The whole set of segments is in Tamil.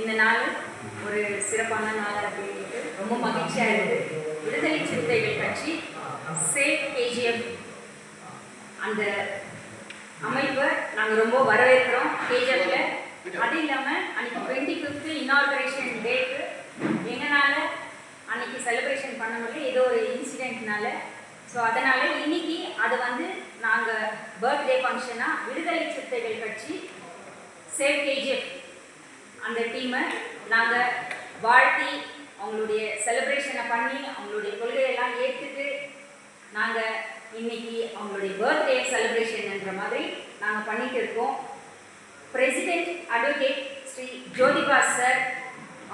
இந்த நாள் ஒரு சிறப்பான நாள் அப்படின்ட்டு ரொம்ப மகிழ்ச்சியாக இருக்குது. விடுதலை சிறுத்தைகள் கட்சி சேஃப் கேஜிஎஃப் அந்த அமைப்பை நாங்கள் ரொம்ப வரவேற்கிறோம் கேஜிஎஃப்ல. அது இல்லாமல் அன்னைக்கு டுவெண்ட்டி ஃபிஃப்த்து இன்னாகரேஷன் டேக்கு எங்களால் அன்னைக்கு செலிப்ரேஷன் பண்ண முடியல. ஏதோ ஒரு இன்சிடென்ட்னால ஸோ அதனால் இன்னைக்கு அது வந்து நாங்கள் பர்த்டே ஃபங்க்ஷனாக விடுதலை சிறுத்தைகள் கட்சி சேவ் கேஜிஎஃப் அந்த டீமை நாங்கள் வாழ்த்தி அவங்களுடைய செலிப்ரேஷனை பண்ணி அவங்களுடைய கொள்கையெல்லாம் ஏற்றுட்டு நாங்கள் இன்னைக்கு அவங்களுடைய பர்த்டே செலிப்ரேஷன்ன்ற மாதிரி நாங்கள் பண்ணிட்டு இருக்கோம். President advocate Shri Jyotiba sir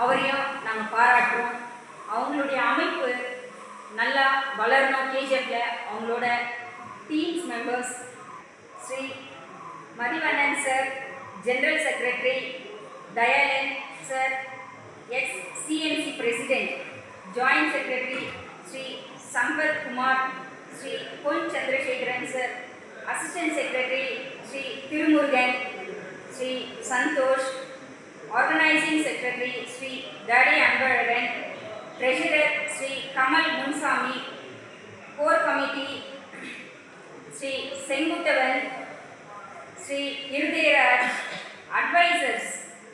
அவரையும் நாங்கள் பாராட்டுறோம். அவங்களுடைய அமைப்பு நல்லா வளரணும் கேஜிஎஃப்ல அவங்களோட teams members Shri Mathivannan sir general secretary Dayalan sir ex CMC president joint secretary Shri Sampath Kumar Shri Pon Chandrasekaran sir assistant secretary Shri Thirumurugan Shri Santhosh organising secretary Shri Thadi Anbazhagan treasurer Shri Kamal Munusamy core committee Shri Senguttavan Shri Irudayaraj advisers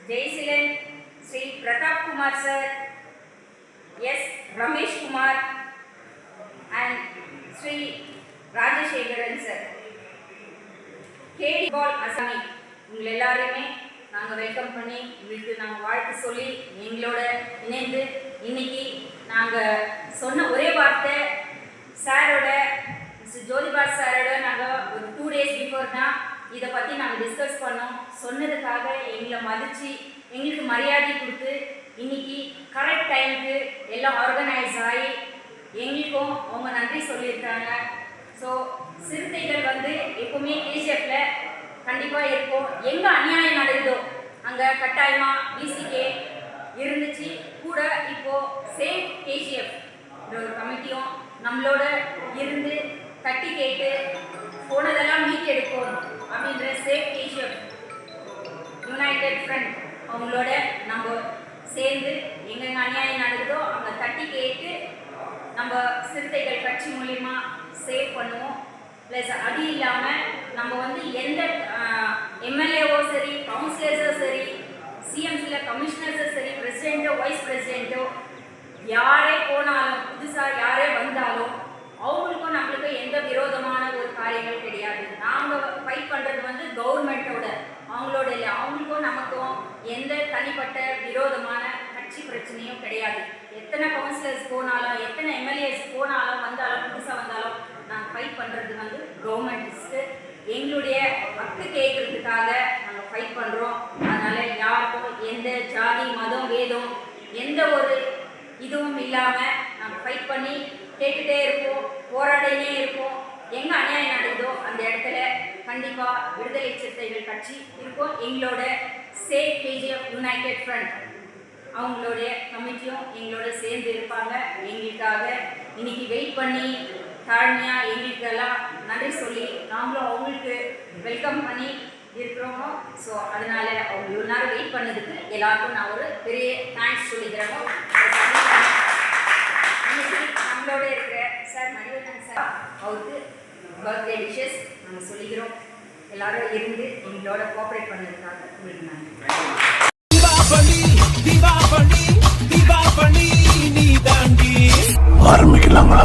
Jaisilan Shri Pratap Kumar sir S Ramesh Kumar and Shri Rajasekaran sir. கேடி பால் அசாமி உங்களை எல்லாருமே நாங்கள் வெல்கம் பண்ணி உங்களுக்கு நாங்கள் வாழ்த்து சொல்லி எங்களோட இணைந்து இன்னைக்கு நாங்கள் சொன்ன ஒரே வார்த்தை சாரோட மிஸ்டர் ஜோதிபாஸ் சாரோட நாங்கள் ஒரு டூ டேஸ் பிஃபோர் தான் இதை பற்றி நாங்கள் டிஸ்கஸ் பண்ணோம். சொன்னதுக்காக எங்களை மதித்து எங்களுக்கு மரியாதை கொடுத்து இன்னைக்கு கரெக்ட் டைமுக்கு எல்லாம் ஆர்கனைஸ் ஆகி எங்களுக்கும் அவங்க நன்றி சொல்லியிருக்காங்க. ஸோ சிறுத்தைகள் வந்து எப்போவுமே கேஜிஎஃப்ல கண்டிப்பாக இருக்கும். எங்கே அநியாயம் நடக்குதோ அங்கே கட்டாயமாக பிசிகே இருந்துச்சு. கூட இப்போது சேம் கேஜிஎஃப் ஒரு கமிட்டியும் நம்மளோட இருந்து தட்டி கேட்டு யுனைடெட் ஃப்ரண்ட் அவங்களோட நம்ம சேர்ந்து எங்கெங்க அநியாயம் நடக்குதோ அங்கே தட்டி கேட்டு நம்ம சிறுத்தைகள் கட்சி மூலிமா சேவ் பண்ணுவோம். ப்ளஸ் அது இல்லாமல் நம்ம வந்து எந்த எம்எல்ஏவோ சரி கவுன்சிலர்ஸோ சரி சிஎம்சியில் கமிஷனர்ஸோ சரி பிரசிடெண்ட்டோ வைஸ் பிரசிடெண்ட்டோ யாரே போனாலும் புதுசாக யாரே வந்தாலும் அவங்களுக்கும் நம்மளுக்கும் எந்த விரோதமான ஒரு காரியங்கள் கிடையாது. நாங்கள் ஃபைட் பண்ணுறது வந்து கவர்மெண்ட்டோட அவங்களோட இல்லை. எந்த தனிப்பட்ட விரோதமான கட்சி பிரச்சனையும் கிடையாது. எத்தனை கவுன்சிலர்ஸ் போனாலும் எத்தனை எம்எல்ஏஸ் போனாலும் வந்தாலும் புதுசாக வந்தாலும் நாங்கள் ஃபைட் பண்ணுறது வந்து கவர்மெண்ட்ஸ்க்கு எங்களுடைய ஹக்கு கேட்கறதுக்காக நாங்கள் ஃபைட் பண்ணுறோம் அதனால் யாருக்கும் எந்த ஜாதி மதம் வேதம் எந்த ஒரு இதுவும் இல்லாமல் நாங்கள் ஃபைட் பண்ணி கேட்டுகிட்டே இருப்போம் போராடினே இருப்போம். எங்கே அநியாயம் நடக்குதோ அந்த இடத்துல கண்டிப்பாக விடுதலை சிறுத்தைகள் கட்சி இருக்கும். எங்களோட சேஃப் கேஜிஎஃப் யுனைடெட் ஃப்ரண்ட் அவங்களுடைய கமிட்டியும் எங்களோட சேர்ந்து இருப்பாங்க. எங்களுக்காக இன்னைக்கு வெயிட் பண்ணி தாழ்மையாக எங்களுக்கெல்லாம் நன்றி சொல்லி நாங்களும் அவங்களுக்கு வெல்கம் பண்ணி இருக்கிறோமோ. ஸோ அதனால அவங்க இவ்வளோ நேரம் வெயிட் பண்ணதுக்கு எல்லாருக்கும் நான் ஒரு பெரிய தேங்க்ஸ் சொல்லிக்கிறேன். நம்மளோட இருக்கிற சார் மணிவண்ணன் சார் அவருக்கு பர்த்டே விஷஸ் நாங்கள் சொல்லிக்கிறோம். எல்லாரும் இருந்து எங்களோட கோஆப்ரேட் பண்ணதுக்காக உங்களுக்கு நன்றி. தீபாவளி தீபாவளி தீபாவளி நீ தாண்டி ஆரம்பிக்கலாங்களா